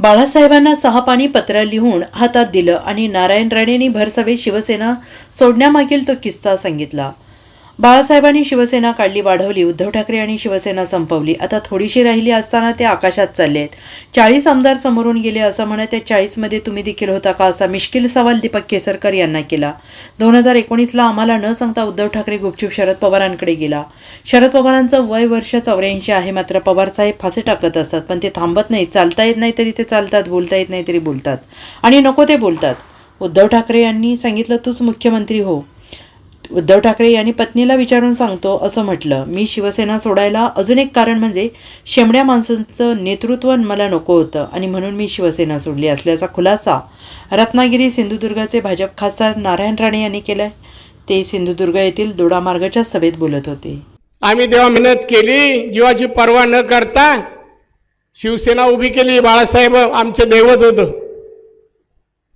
बाळासाहेबांना सहा पाणी पत्र लिहून हातात दिलं आणि नारायण राणेंनी भरसभेत शिवसेना सोडण्यामागील तो किस्सा सांगितला. बाळासाहेबांनी शिवसेना काढली वाढवली उद्धव ठाकरे आणि शिवसेना संपवली. आता थोडीशी राहिली असताना ते आकाशात चालले आहेत. चाळीस आमदार समोरून गेले असं म्हणत त्या चाळीसमध्ये तुम्ही देखील होता का असा मिश्किल सवाल दीपक केसरकर यांना केला. दोन हजार एकोणीसला आम्हाला न सांगता उद्धव ठाकरे गुपचूप शरद पवारांकडे गेला. शरद पवारांचं वय वर्ष चौऱ्याऐंशी आहे मात्र पवारसाहेब फासे टाकत असतात पण ते थांबत नाही चालता येत नाही तरी ते चालतात बोलता येत नाही तरी बोलतात. आणि नको ते बोलतात. उद्धव ठाकरे यांनी सांगितलं तूच मुख्यमंत्री हो. उद्धव ठाकरे यांनी पत्नीला विचारून सांगतो असं म्हटलं. मी शिवसेना सोडायला अजून एक कारण म्हणजे शेमड्या माणसांचं नेतृत्व मला नको होतं आणि म्हणून मी शिवसेना सोडली असल्याचा खुलासा रत्नागिरी सिंधुदुर्गाचे भाजप खासदार नारायण राणे यांनी केलाय. ते सिंधुदुर्ग येथील दोडामार्गाच्या सभेत बोलत होते. आम्ही तेव्हा मेहनत केली जीवाची पर्वा न करता शिवसेना उभी केली बाळासाहेब आमचे दैवत होतं.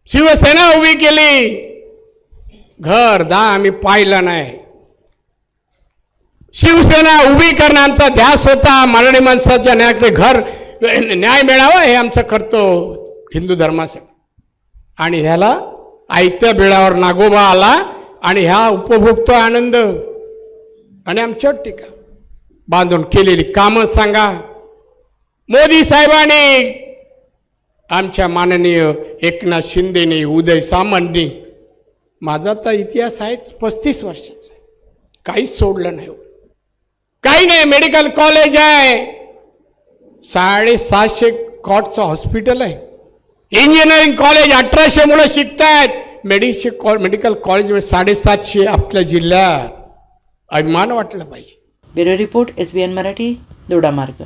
शिवसेना उभी केली घर दा आम्ही पाहिलं नाही. शिवसेना उभी करणं आमचा ध्यास होता मराठी माणसाच्या न्यायाकडे घर न्याय मिळावा हे आमचं करतो हिंदू धर्मासाठी आणि ह्याला आयत्या बिळावर नागोबा आला आणि ह्या उपभोगतो आनंद. आणि आमच्यावर टीका बांधून केलेली कामं सांगा. मोदी साहेबांनी आमच्या माननीय एकनाथ शिंदेने उदय सामंतनी माझा तर इतिहास आहेच पस्तीस वर्षाचा काहीच सोडलं नाही हो. काही नाही मेडिकल कॉलेज आहे. साडेसातशे कॉटचं हॉस्पिटल आहे. इंजिनिअरिंग कॉलेज अठराशे मुलं शिकतायत. मेडिशे कॉ मेडिकल कॉलेज म्हणजे साडेसातशे आपल्या जिल्ह्यात. अभिमान वाटलं पाहिजे. Bureau report S B N Marathi Dodamarg